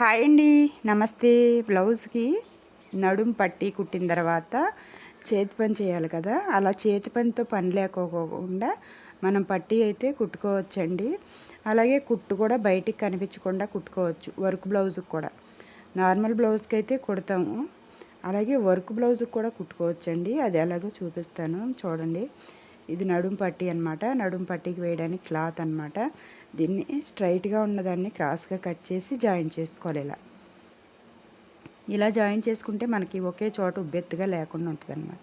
Hi అండి. నమస్తే. బ్లౌజ్కి నడుం పట్టి కుట్టిన తర్వాత చేతి పని చేయాలి కదా. అలా చేతి పనితో పని లేకోకుండా మనం పట్టి అయితే కుట్టుకోవచ్చండి. అలాగే కుట్టు కూడా బయటికి కనిపించకుండా కుట్టుకోవచ్చు. వర్క్ బ్లౌజ్కి కూడా. నార్మల్ బ్లౌజ్కి అయితే కుడతాము. అలాగే వర్క్ బ్లౌజ్కి కూడా కుట్టుకోవచ్చండి. అది ఎలాగో చూపిస్తాను. చూడండి. ఇది నడుం పట్టి అనమాట నడుం పట్టికి వేయడానికి క్లాత్ అనమాట దీన్ని స్ట్రైట్గా ఉన్నదాన్ని క్రాస్గా కట్ చేసి జాయిన్ చేసుకోవాలి ఇలా. ఇలా జాయిన్ చేసుకుంటే మనకి ఒకే చోట ఉబ్బెత్తుగా లేకుండా ఉంటుంది అనమాట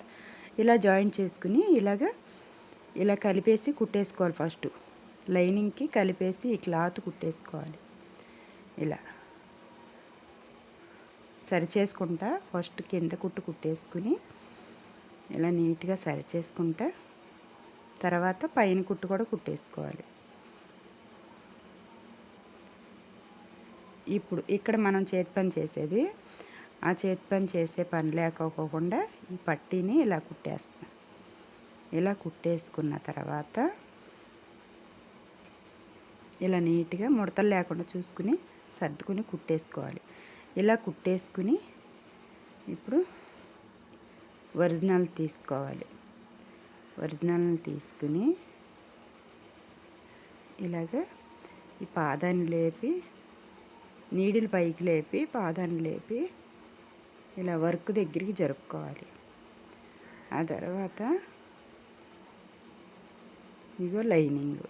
ఇలా జాయిన్ చేసుకుని ఇలాగ ఇలా కలిపేసి కుట్టేసుకోవాలి ఫస్ట్ లైనింగ్కి కలిపేసి ఈ క్లాత్ కుట్టేసుకోవాలి. ఇలా. సరి చేసుకుంటా. ఫస్ట్ కింద కుట్టు కుట్టేసుకుని ఇలా నీట్గా సరి చేసుకుంటా. తర్వాత పైన కుట్టు కూడా కుట్టేసుకోవాలి. ఇప్పుడు ఇక్కడ మనం చేతి పని చేసేది ఆ చేతి పని చేసే పని లేకపోకుండా ఈ పట్టీని ఇలా కుట్టేస్తాం. ఇలా కుట్టేసుకున్న తర్వాత ఇలా నీట్గా ముడతలు లేకుండా చూసుకుని సర్దుకుని కుట్టేసుకోవాలి. ఇలా కుట్టేసుకుని ఇప్పుడు ఒరిజినల్ తీసుకోవాలి. ఒరిజినల్ని తీసుకుని ఇలాగ ఈ పాదాన్ని లేపి నీడిల్ పైకి లేపి పాదాన్ని లేపి ఇలా వర్క్ దగ్గరికి జరుపుకోవాలి. ఆ తర్వాత ఇగో లైనింగ్.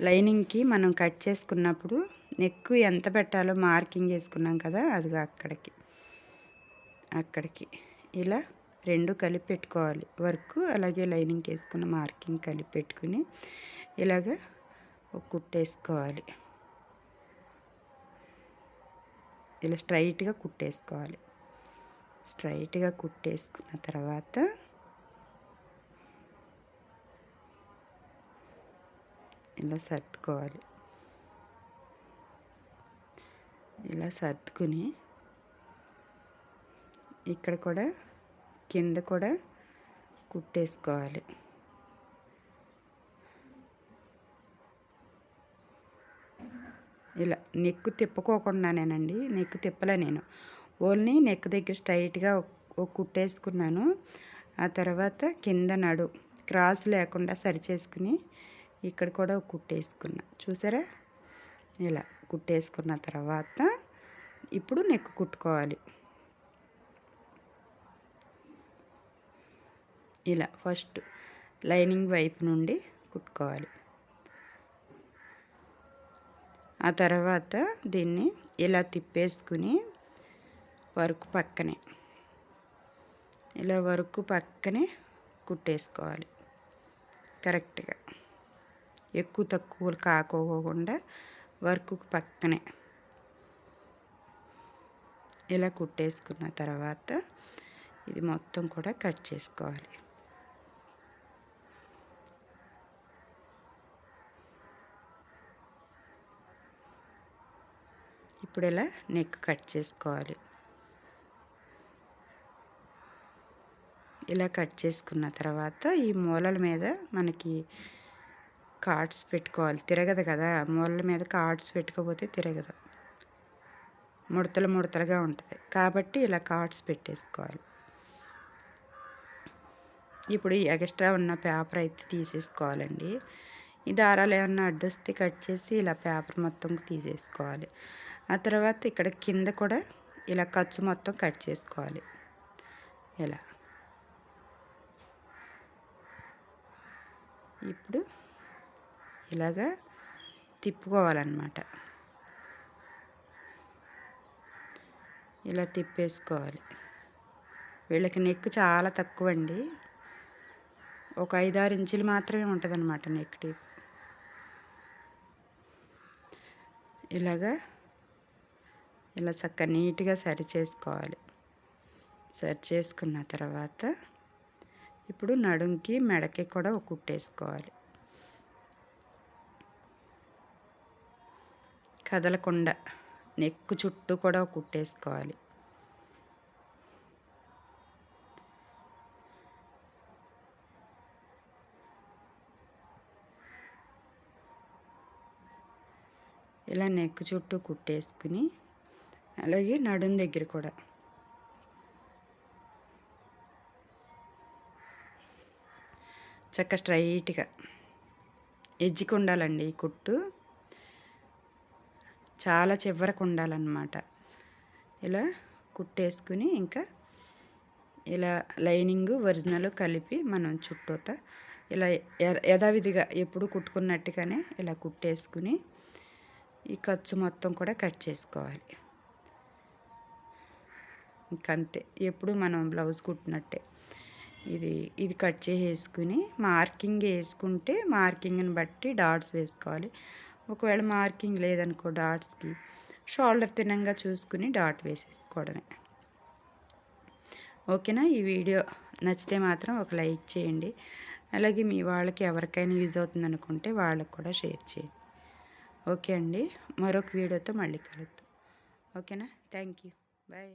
లైనింగ్కి మనం కట్ చేసుకున్నప్పుడు నెక్ ఎంత పెట్టాలో మార్కింగ్ చేసుకున్నాం కదా అది అక్కడికి. అక్కడికి. ఇలా రెండు కలిపి పెట్టుకోవాలి వర్క్ అలాగే లైనింగ్ వేసుకున్న మార్కింగ్ కలిపి పెట్టుకుని ఇలాగ కుట్టేసుకోవాలి ఇలా స్ట్రైట్గా కుట్టేసుకోవాలి స్ట్రైట్గా కుట్టేసుకున్న తర్వాత ఇలా సర్దుకోవాలి. ఇలా సర్దుకుని ఇక్కడ కూడా కింద కూడా కుట్టేసుకోవాలి. ఇలా నెక్కు తిప్పుకోకుండానేనండి నెక్కు తిప్పలే నేను. ఓన్లీ నెక్ దగ్గర స్ట్రైట్గా ఒక కుట్టేసుకున్నాను. ఆ తర్వాత కింద నడు క్రాస్ లేకుండా సరి చేసుకుని ఇక్కడ కూడా ఒక కుట్టేసుకున్నా. చూసారా? ఇలా కుట్టేసుకున్న తర్వాత ఇప్పుడు నెక్ కుట్టుకోవాలి. ఇలా ఫస్ట్ లైనింగ్ వైపు నుండి కుట్టుకోవాలి. ఆ తర్వాత దీన్ని ఇలా తిప్పేసుకుని వర్క్ పక్కనే ఇలా వర్క్ పక్కనే కుట్టేసుకోవాలి కరెక్ట్గా. ఎక్కువ తక్కువలు కాకోకుండా వర్క్ పక్కనే ఇలా కుట్టేసుకున్న తర్వాత ఇది మొత్తం కూడా కట్ చేసుకోవాలి. ఇప్పుడు ఇలా నెక్ కట్ చేసుకోవాలి. ఇలా కట్ చేసుకున్న తర్వాత ఈ మూలల మీద మనకి కార్డ్స్ పెట్టుకోవాలి. తిరగదు కదా. మూలల మీద కార్డ్స్ పెట్టుకోపోతే తిరగదు. ముడతలు ముడతలుగా ఉంటుంది. కాబట్టి ఇలా కార్డ్స్ పెట్టేసుకోవాలి. ఇప్పుడు ఈ ఎక్స్ట్రా ఉన్న పేపర్ అయితే తీసేసుకోవాలండి. ఈ దారాలు ఏమన్నా అడ్డొస్తే కట్ చేసి ఇలా పేపర్ మొత్తం తీసేసుకోవాలి. ఆ తర్వాత ఇక్కడ కింద కూడా ఇలా ఖర్చు మొత్తం కట్ చేసుకోవాలి. ఇలా. ఇప్పుడు ఇలాగా తిప్పుకోవాలన్నమాట. ఇలా తిప్పేసుకోవాలి. వీళ్ళకి నెక్ చాలా తక్కువ అండి ఒక ఐదారు ఇంచులు మాత్రమే ఉంటుంది నెక్ టీప్ ఇలాగా ఇలా చక్కగా నీట్గా సరి చేసుకోవాలి. సరి చేసుకున్న తర్వాత ఇప్పుడు నడుంకి మెడకి కూడా ఒక కుట్టేసుకోవాలి కదలకుండా నెక్కు చుట్టూ కూడా ఒక కుట్టేసుకోవాలి ఇలా నెక్ చుట్టూ కుట్టేసుకుని అలాగే నడుం దగ్గర కూడా. చక్క స్ట్రైట్గా ఎజ్జికి ఉండాలండి ఈ కుట్టు. చాలా చివరకు ఉండాలన్నమాట. ఇలా కుట్టేసుకుని ఇంకా ఇలా లైనింగ్ ఒరిజినల్ కలిపి మనం చుట్టూత ఇలా యథావిధిగా ఎప్పుడు కుట్టుకున్నట్టుగానే ఇలా కుట్టేసుకుని ఈ ఖర్చు మొత్తం కూడా కట్ చేసుకోవాలి. ఇంకంతే. ఎప్పుడు మనం బ్లౌజ్ కుట్టినట్టే. ఇది ఇది కట్ చేసేసుకుని మార్కింగ్ వేసుకుంటే మార్కింగ్ని బట్టి డాట్స్ వేసుకోవాలి. ఒకవేళ మార్కింగ్ లేదనుకో డాట్స్కి షోల్డర్ తినంగా చూసుకుని డాట్ వేసేసుకోవడమే. ఓకేనా? ఈ వీడియో నచ్చితే మాత్రం ఒక లైక్ చేయండి. అలాగే మీ వాళ్ళకి ఎవరికైనా యూజ్ అవుతుంది అనుకుంటే వాళ్ళకి కూడా షేర్ చేయండి. ఓకే అండి. మరొక వీడియోతో మళ్ళీ కలుద్దాం. ఓకేనా? Thank you. బాయ్.